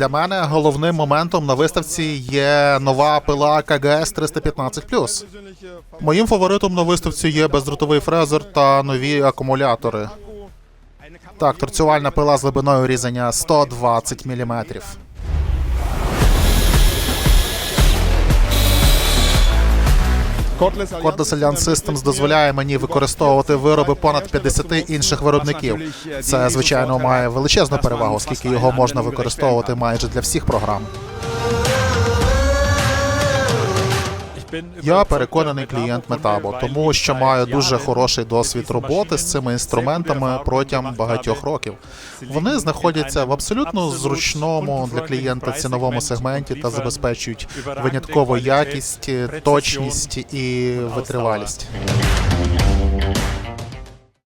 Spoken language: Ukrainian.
Для мене головним моментом на виставці є нова пила КГС 315 Моїм фаворитом на виставці є бездротовий фрезер та нові акумулятори. Так, торцювальна пила з глибиною різання 120 мм. Cordless Alliance Systems дозволяє мені використовувати вироби понад 50 інших виробників. Це, звичайно, має величезну перевагу, оскільки його можна використовувати майже для всіх програм. Я переконаний клієнт Метабо, тому що маю дуже хороший досвід роботи з цими інструментами протягом багатьох років. Вони знаходяться в абсолютно зручному для клієнта ціновому сегменті та забезпечують виняткову якість, точність і витривалість.